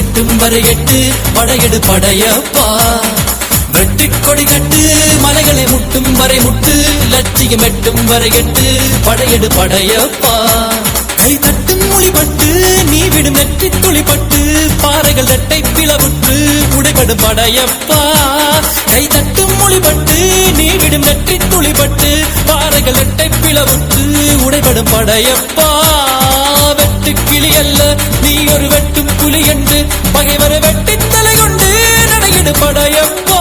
வெட்டும் வரை எட்டு படையெடு படையப்பா. வெற்றி கொடி கட்டு மலைகளை முட்டும் வரை முட்டு லட்சியம் எட்டும் வரை எட்டு படையெடு படையப்பா. கை தட்டும் மொழிபட்டு நீ விடும் வெற்றி துளிப்பட்டு பாறைகள் தட்டை பிளவுற்று உடைபடும் படையப்பா. கை தட்டும் மொழிபட்டு நீ விடும் வெற்றி துளிப்பட்டு பாறைகள் தட்டை பிளவுற்று உடைபடும் படையப்பா. வெட்டு கிளி அல்ல நீ ஒரு வெட்டும் பகைவரை வெட்டி தலை கொண்டு நடையிடு படையப்பா.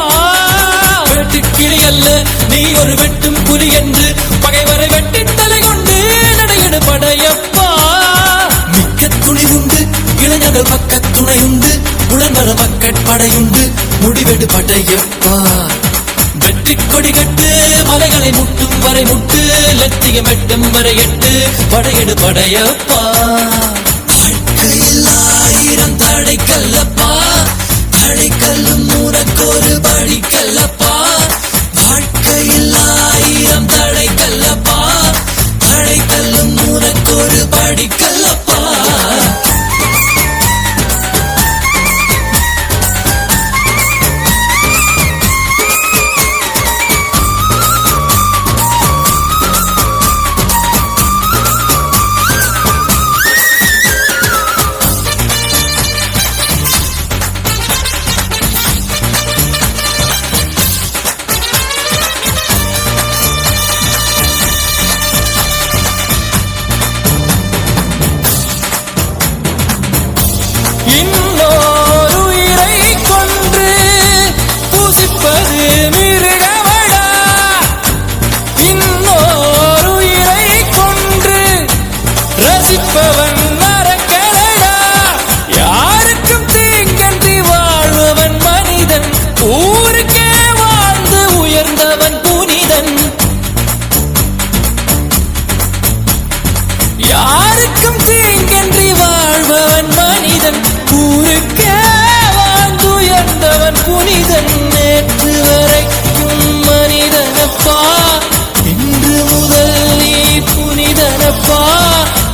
வெட்டு கிளி அல்ல நீ ஒரு வெட்டும் புலி என்று பகைவரை வெட்டி தலை கொண்டு நடையிடு படையப்பா. மிக்க துணி உண்டு இளைஞர்கள் பக்க துணையுண்டு உளநல மக்கட் படையுண்டு முடிவெடு படையப்பா. வெற்றி கொடி கட்டு மலைகளை முட்டும் வரை முட்டு லட்சியம் எட்டும் வரை எட்டு படையெடு படையப்பா. யாருக்கும் தீங்கன்றி வாழ்பவன் மனிதன். ஊருக்கே வாழ்ந்துயர்ந்தவன் புனிதன். நேற்று வரைக்கும் மனிதனப்பா. இன்று முதல் நீ புனிதனப்பா.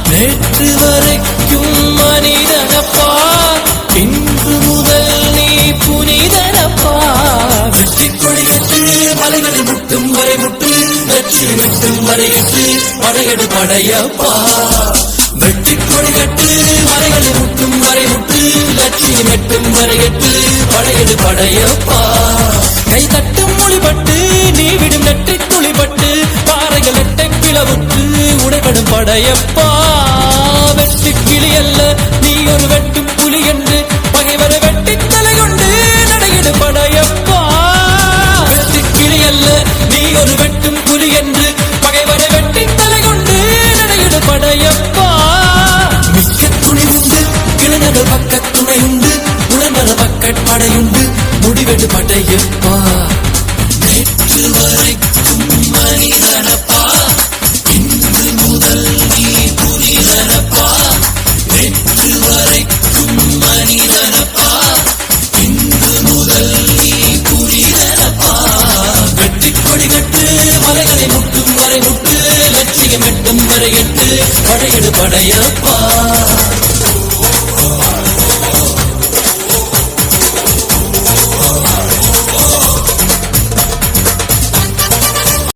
நேற்று வரைக்கும் மனிதனப்பா. இன்று முதல் நீ புனிதனப்பா. வெற்றி கொடி கட்டு மலைகளை முட்டும் வரை முட்டு வெற்றி எட்டும் வரை எட்டு படையெடு படையப்பா. வெற்றி கொடி கட்டு மலைகளை முட்டும் வரை முட்டு லட்சியம் எட்டும் வரை எட்டு படையெடு படையப்பா. கை தட்டும் மொழிபட்டு நீ விடும் நெற்றி துளிபட்டு. பாறைகள் எட்டை பிளவுற்று உடைபடும் படையப்பா. மலையப்பா. நேற்று வரைக்கும் மனிதனப்பா இன்று முதல் நீ புனிதனப்பா நேற்று வரைக்கும் மனிதனப்பா இன்று முதல் நீ புனிதனப்பா வெற்றி கொடி கட்டு மலைகளை முட்டும் வரை முட்டு வெற்றியை எட்டும் வரை எட்டு படையெடு படையப்பா.